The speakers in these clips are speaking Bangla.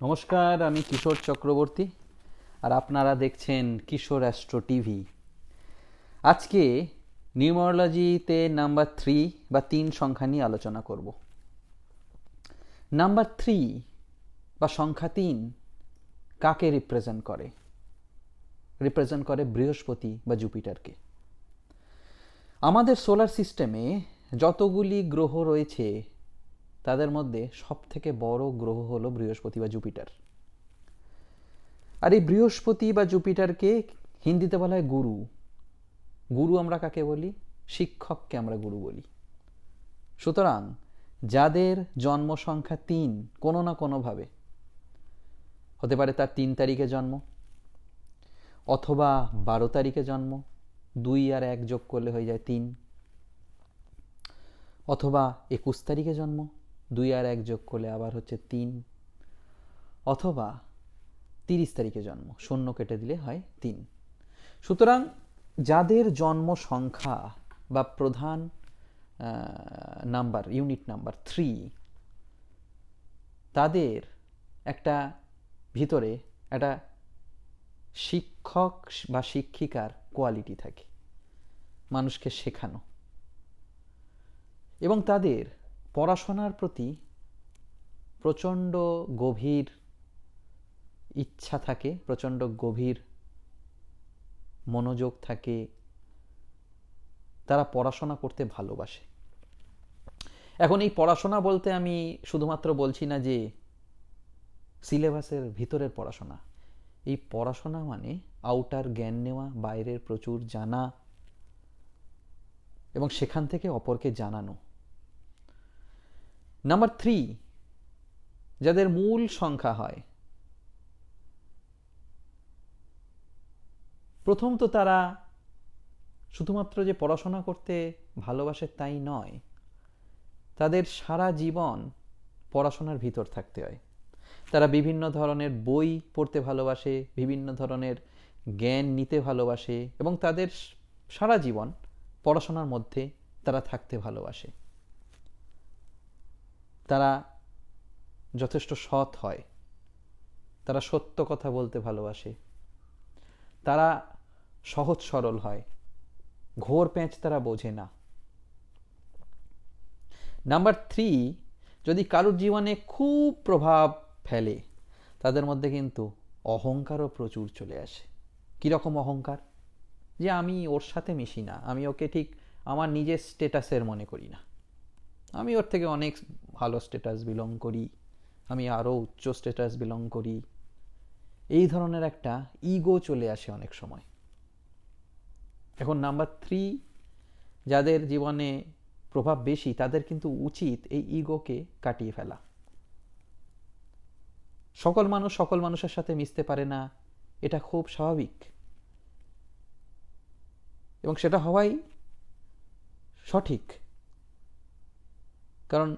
নমস্কার, আমি কিশোর চক্রবর্তী আর আপনারা দেখছেন কিশোর অ্যাস্ট্রো টিভি। আজকে নিউমোলজিতে নাম্বার থ্রি বা তিন সংখ্যা নিয়ে আলোচনা করব। নাম্বার থ্রি বা সংখ্যা তিন কাকে রিপ্রেজেন্ট করে? রিপ্রেজেন্ট করে বৃহস্পতি বা জুপিটারকে। আমাদের সোলার সিস্টেমে যতগুলি গ্রহ রয়েছে তাদের মধ্যে সব থেকে বড় গ্রহ হলো বৃহস্পতি বা জুপিটার। আর এই বৃহস্পতি বা জুপিটারকে হিন্দিতে বলা হয় গুরু। গুরু আমরা কাকে বলি? শিক্ষককে আমরা গুরু বলি। সুতরাং যাদের জন্ম সংখ্যা তিন, কোনো না কোনোভাবে, হতে পারে তার তিন তারিখে জন্ম, অথবা বারো তারিখে জন্ম, দুই আর এক যোগ করলে হয়ে যায় তিন, অথবা একুশ তারিখে জন্ম দুই আর এক যোগ করলে আবার হচ্ছে তিন। অথবা তিরিশ তারিখে জন্ম, শূন্য কেটে দিলে হয় তিন। সুতরাং যাদের জন্ম সংখ্যা বা প্রধান নাম্বার, ইউনিট নাম্বার থ্রি, তাদের একটা ভিতরে একটা শিক্ষক বা শিক্ষিকার কোয়ালিটি থাকে, মানুষকে শেখানো। এবং তাদের পড়াশোনার প্রতি প্রচণ্ড গভীর ইচ্ছা থাকে, প্রচণ্ড গভীর মনোযোগ থাকে। তারা পড়াশোনা করতে ভালোবাসে। এখন এই পড়াশোনা বলতে আমি শুধুমাত্র বলছি না যে সিলেবাসের ভিতরের পড়াশোনা। এই পড়াশোনা মানে আউটার জ্ঞান নেওয়া, বাইরের প্রচুর জানা এবং সেখান থেকে অপরকে জানানো। নাম্বার থ্রি যাদের মূল সংখ্যা হয়, প্রথম তো তারা শুধুমাত্র যে পড়াশোনা করতে ভালোবাসে তাই নয়, তাদের সারা জীবন পড়াশোনার ভিতর থাকতে হয়। তারা বিভিন্ন ধরনের বই পড়তে ভালোবাসে, বিভিন্ন ধরনের জ্ঞান নিতে ভালোবাসে এবং তাদের সারা জীবন পড়াশোনার মধ্যে তারা থাকতে ভালোবাসে। তারা যথেষ্ট সৎ হয়। তারা সত্য কথা বলতে ভালোবাসে। তারা সহজ সরল হয়। ঘোর প্যাঁচ তারা বোঝে না। নাম্বার থ্রি, যদি কারোর জীবনে খুব প্রভাব ফেলে, তাদের মধ্যে কিন্তু অহংকারও প্রচুর চলে আসে। কীরকম অহংকার? যে আমি ওর সাথে মিশি না, আমি ওকে ঠিক আমার নিজের স্টেটাসের মনে করি না। আমি ওর থেকে অনেক ভালো স্ট্যাটাস বিলং করি। আমি আরও উচ্চ স্ট্যাটাস বিলং করি। এই ধরনের একটা ইগো চলে আসে অনেক সময়। এখন নাম্বার থ্রি যাদের জীবনে প্রভাব বেশি, তাদের কিন্তু উচিত এই ইগোকে কাটিয়ে ফেলা। সকল মানুষ সকল মানুষের সাথে মিশতে পারে না, এটা খুব স্বাভাবিক। এবং সেটা হওয়াই সঠিক। কারণ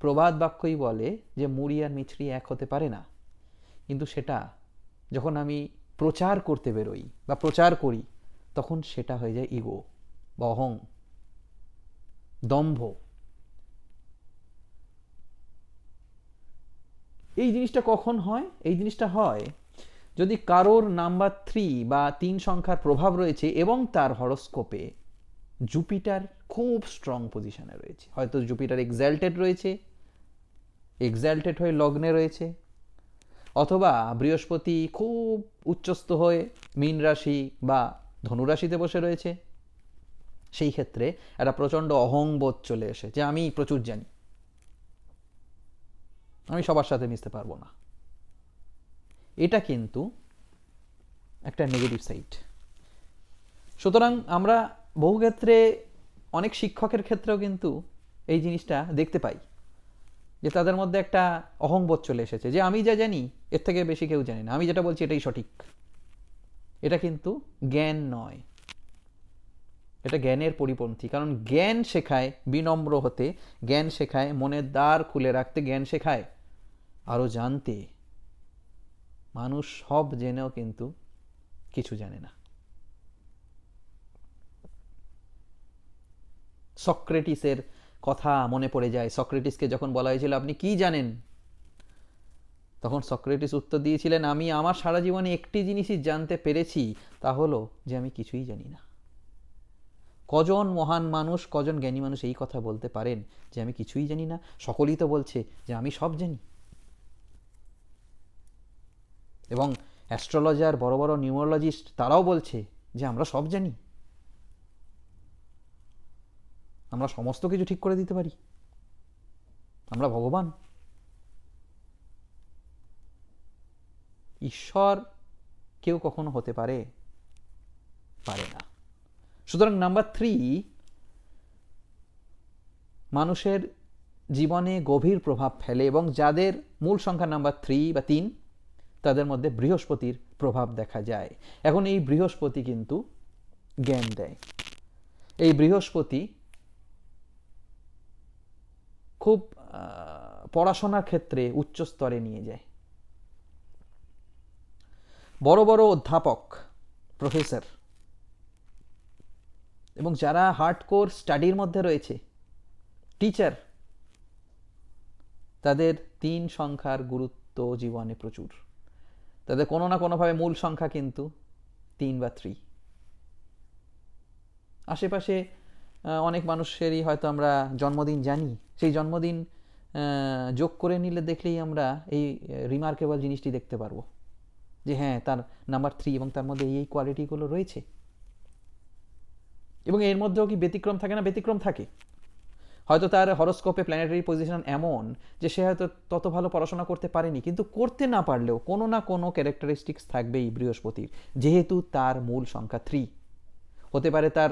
প্রবাদ বাক্যই বলে যে মুড়ি আর মিছরি এক হতে পারে না। কিন্তু সেটা যখন আমি প্রচার করতে বেরোই বা প্রচার করি, তখন সেটা হয়ে যায় ইগো বা অহং, দম্ভ। এই জিনিসটা কখন হয়? এই জিনিসটা হয় যদি কারোর নাম্বার থ্রি বা তিন সংখ্যার প্রভাব রয়েছে এবং তার হরস্কোপে জুপিটার খুব স্ট্রং পজিশনে রয়েছে। হয়তো জুপিটার এক্সাল্টেড রয়েছে এক্সাল্টেড হয়ে লগ্নে রয়েছে, অথবা বৃহস্পতি খুব উচ্চস্থ হয়ে মীন রাশি বা ধনুরাশিতে বসে রয়েছে। সেই ক্ষেত্রে একটা প্রচণ্ড অহংবোধ চলে এসে যে আমি প্রচুর জানি। আমি সবার সাথে মিশতে পারব না। এটা কিন্তু একটা নেগেটিভ সাইড সুতরাং আমরা বহু ক্ষেত্রে অনেক শিক্ষকের ক্ষেত্রেও কিন্তু এই জিনিসটা দেখতে পাই, যে তাদের মধ্যে একটা অহংবোধ চলে এসেছে, যে আমি যা জানি, এর থেকে বেশি কেউ জানি না। আমি যেটা বলছি, এটাই সঠিক। এটা কিন্তু জ্ঞান নয়। এটা জ্ঞানের পরিপন্থী। কারণ জ্ঞান শেখায় বিনম্র হতে, জ্ঞান শেখায় মনের দ্বার খুলে রাখতে, জ্ঞান শেখায় আরও জানতে। মানুষ সব জেনেও কিন্তু কিছু জানে না। সক্রেটিসের কথা মনে পড়ে যায়। সক্রেটিসকে যখন বলা হয়েছিল, আপনি কি জানেন? তখন সক্রেটিস উত্তর দিয়েছিলেন, আমি আমার সারা জীবনে একটি জিনিসই জানতে পেরেছি, তা হলো যে আমি কিছুই জানি না। কজন মহান মানুষ, কজন জ্ঞানী মানুষ এই কথা বলতে পারেন যে আমি কিছুই জানি না? সকলেই তো বলছে যে আমি সব জানি। এবং অ্যাস্ট্রোলজার, বড় বড় নিউমোলজিস্ট তারাও বলছে যে আমরা সব জানি। আমরা সমস্ত কিছু ঠিক করে দিতে পারি। আমরা ভগবান। ঈশ্বর কেউ কখনো হতে পারে পারে না। সুতরাং নাম্বার থ্রি, মানুষের জীবনে গভীর প্রভাব ফেলে এবং যাদের মূল সংখ্যা নাম্বার থ্রি বা তিন, তাদের মধ্যে বৃহস্পতির প্রভাব দেখা যায়। এখন এই বৃহস্পতি কিন্তু জ্ঞান দেয়। এই বৃহস্পতি খুব পড়াশোনার ক্ষেত্রে উচ্চ স্তরে নিয়ে যায়। বড় বড় অধ্যাপক, প্রফেসর, এবং যারা হার্ডকোর স্টাডির মধ্যে রয়েছে, টিচার, তাদের তিন সংখ্যার গুরুত্ব জীবনে প্রচুর। তাদের কোনো না কোনোভাবে মূল সংখ্যা কিন্তু তিন বা থ্রি আশেপাশে অনেক মানুষেরই হয়তো আমরা জন্মদিন জানি। সেই জন্মদিন যোগ করে নিলে দেখলেই আমরা এই রিমার্কেবল জিনিসটি দেখতে পারব। যে হ্যাঁ তার নাম্বার থ্রি এবং তার মধ্যে এই কোয়ালিটিগুলো রয়েছে। এবং এর মধ্যেও কি ব্যতিক্রম থাকে না? ব্যতিক্রম থাকে। হয়তো তার হরস্কোপে প্ল্যানেটারি পজিশন এমন যে সে হয়তো তত ভালো পড়াশোনা করতে পারেনি, কিন্তু করতে না পারলেও কোনো না কোনো ক্যারেক্টারিস্টিক্স থাকবেই বৃহস্পতির। যেহেতু তার মূল সংখ্যা থ্রি হতে পারে তার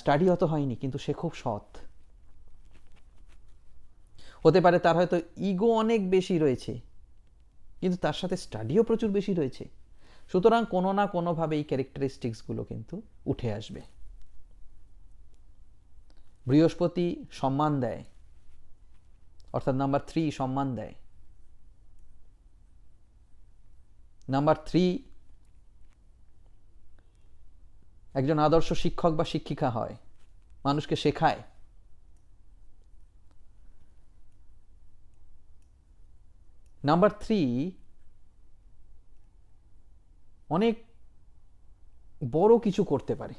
স্টাডি অত হয়নি, কিন্তু সে খুব সৎ। হতে পারে তার হয়তো ইগো অনেক বেশি রয়েছে, কিন্তু তার সাথে স্টাডিও প্রচুর বেশি রয়েছে। সুতরাং কোনো না কোনোভাবে এই ক্যারেক্টারিস্টিক্সগুলো কিন্তু উঠে আসবে। বৃহস্পতি সম্মান দেয়, অর্থাৎ নাম্বার থ্রি সম্মান দেয়। নাম্বার থ্রি একজন আদর্শ শিক্ষক বা শিক্ষিকা হয়, মানুষকে শেখায়। নাম্বার থ্রি, অনেক বড় কিছু করতে পারে।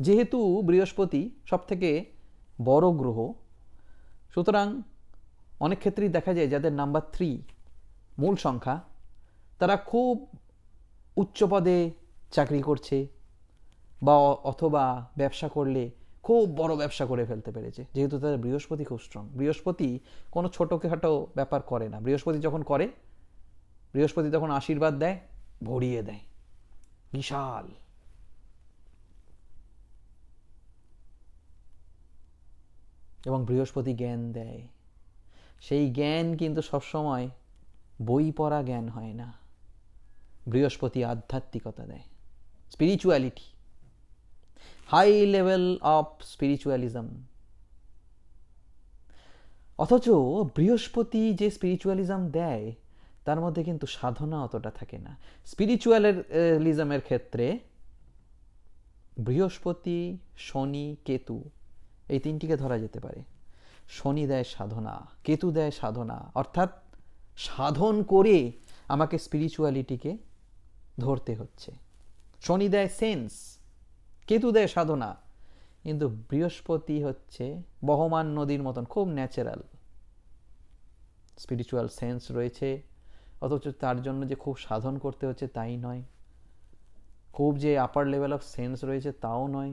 যেহেতু বৃহস্পতি সব থেকে বড় গ্রহ, সুতরাং অনেক ক্ষেত্রেই দেখা যায় যাদের নাম্বার থ্রি মূল সংখ্যা, তারা খুব উচ্চ পদে চাকরি করছে বা অথবা ব্যবসা করলে খুব বড় ব্যবসা করে ফেলতে পেরেছে। যেহেতু তাদের বৃহস্পতি খুব স্ট্রং বৃহস্পতি কোনো ছোটোখাটো ব্যাপার করে না। বৃহস্পতি যখন করে, বৃহস্পতি তখন আশীর্বাদ দেয়, ভরিয়ে দেয়। বিশাল। এবং বৃহস্পতি জ্ঞান দেয়। সেই জ্ঞান কিন্তু সবসময় বই পড়া জ্ঞান হয় না। বৃহস্পতি আধ্যাত্মিকতা দেয়। Spirituality high level of spiritualism অথচ বৃহস্পতি যে স্পিরিচুয়ালিজম দেয়, তার মধ্যে কিন্তু সাধনা অতটা থাকে না। স্পিরিচুয়ালিজমের ক্ষেত্রে বৃহস্পতি, শনি, কেতু, এই তিনটিকে ধরা যেতে পারে। শনি দেয় সাধনা, কেতু দেয় সাধনা। অর্থাৎ সাধন করে আমাকে স্পিরিচুয়ালিটিকে ধরতে হচ্ছে। শনি দেয় সেন্স কেতু দেয় সাধনা। কিন্তু বৃহস্পতি হচ্ছে বহমান নদীর মতন, খুব ন্যাচারাল স্পিরিচুয়াল সেন্স রয়েছে, অথচ তার জন্য যে খুব সাধন করতে হচ্ছে তাই নয়। খুব যে আপার লেভেল অফ সেন্স রয়েছে তাও নয়।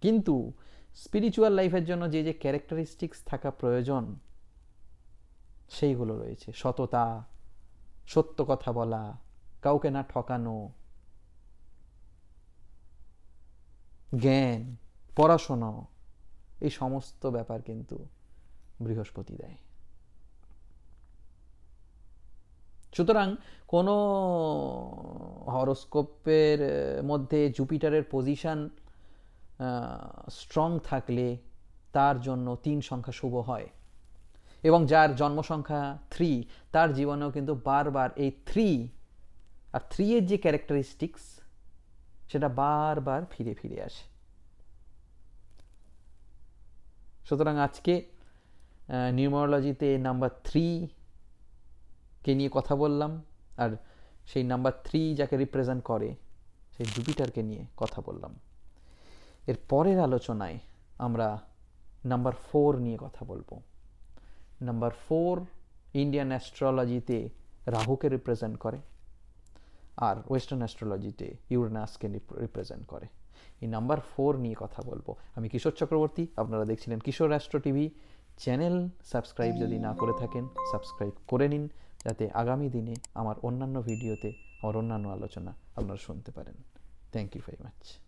কিন্তু স্পিরিচুয়াল লাইফের জন্য যে যে ক্যারেক্টারিস্টিক্স থাকা প্রয়োজন, সেইগুলো রয়েছে। সততা, সত্য কথা বলা, কাউকে না ঠকানো জ্ঞান, পড়াশোনা, এই সমস্ত ব্যাপার কিন্তু বৃহস্পতি দেয়। সুতরাং কোনো হরস্কোপের মধ্যে জুপিটারের পজিশন স্ট্রং থাকলে তার জন্য তিন সংখ্যা শুভ হয়। এবং যার জন্ম সংখ্যা থ্রি তার জীবনেও কিন্তু বারবার এই থ্রি আর থ্রি এর যে ক্যারেক্টারিস্টিক্স সেটা বারবার ফিরে ফিরে আসে। সুতরাং আজকে নিউমোলজিতে নাম্বার থ্রি কে নিয়ে কথা বললাম, আর সেই নাম্বার থ্রি যাকে রিপ্রেজেন্ট করে, সেই জুপিটারকে নিয়ে কথা বললাম। এর পরের আলোচনায় আমরা নাম্বার ফোর নিয়ে কথা বলব। নাম্বার ফোর ইন্ডিয়ান অ্যাস্ট্রোলজিতে রাহুকে রিপ্রেজেন্ট করে। আর ওয়েস্টার্ন অ্যাস্ট্রোলজিতে ইউরেনাসকে রিপ্রেজেন্ট করে। এই নাম্বার ফোর নিয়ে কথা বলব। আমি কিশোর চক্রবর্তী, আপনারা দেখছিলেন Kishore astro TV channel subscribe যদি না করে থাকেন সাবস্ক্রাইব করে নিন, যাতে আগামী দিনে আমার অন্যান্য ভিডিওতে আমার অন্যান্য আলোচনা আপনারা শুনতে পারেন। Thank you very much